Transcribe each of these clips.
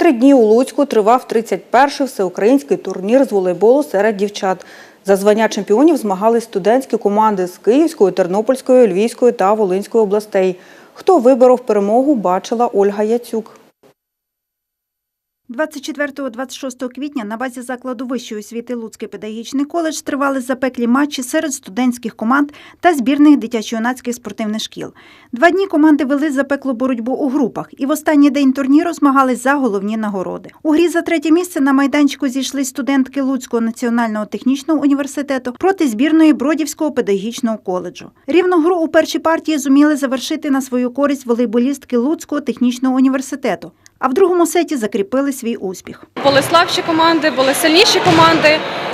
Три дні у Луцьку тривав 31-й всеукраїнський турнір з волейболу серед дівчат. За звання чемпіонів змагались студентські команди з Київської, Тернопільської, Львівської та Волинської областей. Хто виборов перемогу, бачила Ольга Яцюк. 24-26 квітня на базі закладу вищої освіти Луцький педагогічний коледж тривали запеклі матчі серед студентських команд та збірних дитячо-юнацьких спортивних шкіл. Два дні команди вели запеклу боротьбу у групах і в останній день турніру змагались за головні нагороди. У грі за третє місце на майданчику зійшли студентки Луцького національного технічного університету проти збірної Бродівського педагогічного коледжу. Рівну гру у першій партії зуміли завершити на свою користь волейболістки Луцького технічного університету. А в другому сеті закріпили свій успіх. Були слабші команди, були сильніші команди.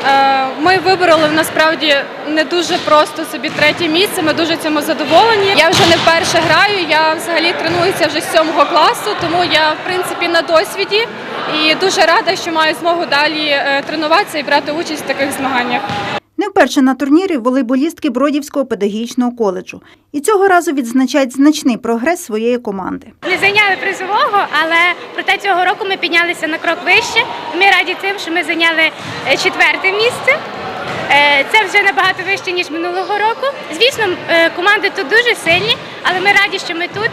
Е, Ми вибороли насправді не дуже просто собі третє місце. Ми дуже цьому задоволені. Я вже не вперше граю. Я взагалі тренуюся вже з сьомого класу, тому я в принципі на досвіді і дуже рада, що маю змогу далі е, тренуватися і брати участь в таких змаганнях. Не вперше на турнірі волейболістки Бродівського педагогічного коледжу. І цього разу відзначають значний прогрес своєї команди. Не зайняли призового, але проте цього року ми піднялися на крок вище. Ми раді тим, що ми зайняли е, четверте місце. Е, Це вже набагато вище ніж минулого року. Звісно, е, команди тут дуже сильні, але ми раді, що ми тут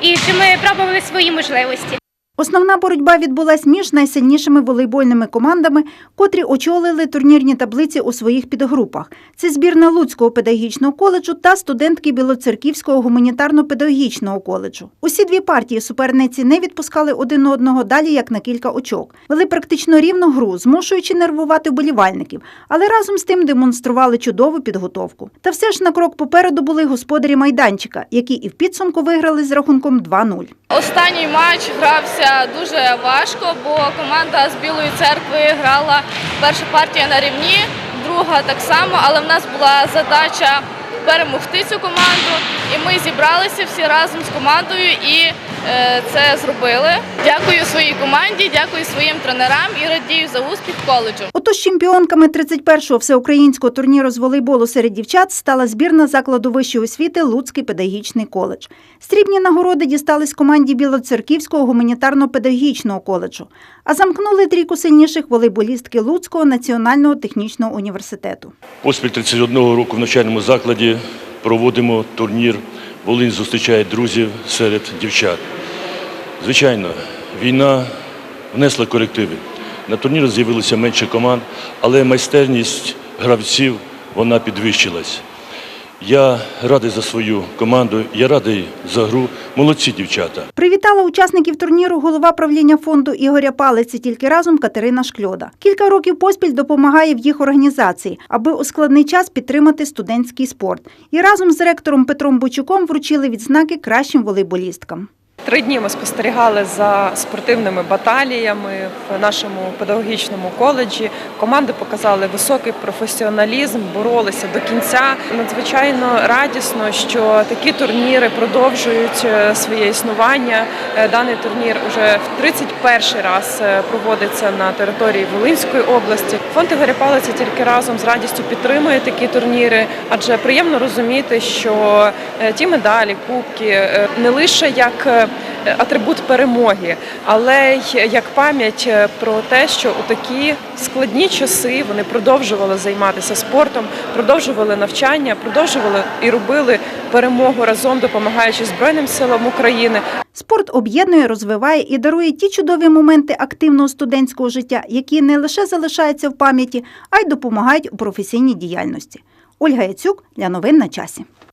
і що ми пробували свої можливості. Основна боротьба відбулась між найсильнішими волейбольними командами, котрі очолили турнірні таблиці у своїх підгрупах. Це збірна Луцького педагогічного коледжу та студентки Білоцерківського гуманітарно-педагогічного коледжу. Усі дві партії суперниці не відпускали один одного далі як на кілька очок. Вели практично рівну гру, змушуючи нервувати вболівальників, але разом з тим демонстрували чудову підготовку. Та все ж на крок попереду були господарі майданчика, які і в підсумку виграли з рахунком 2-0. Останній матч грався дуже важко, бо команда з Білої церкви грала перша партія на рівні, друга так само, але в нас була задача перемогти цю команду. І ми зібралися всі разом з командою і е, це зробили. Дякую своїй команді, дякую своїм тренерам і радію за успіх коледжу. Отож, чемпіонками 31-го всеукраїнського турніру з волейболу серед дівчат стала збірна закладу вищої освіти Луцький педагогічний коледж. Срібні нагороди дістались команді Білоцерківського гуманітарно-педагогічного коледжу, а замкнули трійку сильніших волейболістки Луцького національного технічного університету. Поспіль 31 року в навчальному закладі проводимо турнір Волинь зустрічає друзів серед дівчат. Звичайно, війна внесла корективи. На турнірі з'явилося менше команд, але майстерність гравців вона підвищилась. Я радий за свою команду, я радий за гру. Молодці дівчата. Привітала учасників турніру голова правління фонду Ігоря Палиці тільки разом Катерина Шкльода. Кілька років поспіль допомагає в їх організації, аби у складний час підтримати студентський спорт. І разом з ректором Петром Бучуком вручили відзнаки кращим волейболісткам. Три дні ми спостерігали за спортивними баталіями в нашому педагогічному коледжі. Команди показали високий професіоналізм, боролися до кінця. Надзвичайно радісно, що такі турніри продовжують е, своє існування. Е, Даний турнір уже в 31 раз е, проводиться на території Волинської області. Фонд Ігоря Палиця тільки разом з радістю підтримує такі турніри, адже приємно розуміти, що ті медалі, кубки не лише як атрибут перемоги, але й як пам'ять е, про те, що у такі складні часи вони продовжували займатися спортом, продовжували навчання, продовжували і робили перемогу разом, допомагаючи Збройним силам України. Спорт об'єднує, розвиває і дарує ті чудові моменти активного студентського життя, які не лише залишаються в пам'яті, а й допомагають у професійній діяльності. Ольга Яцюк для новин на часі.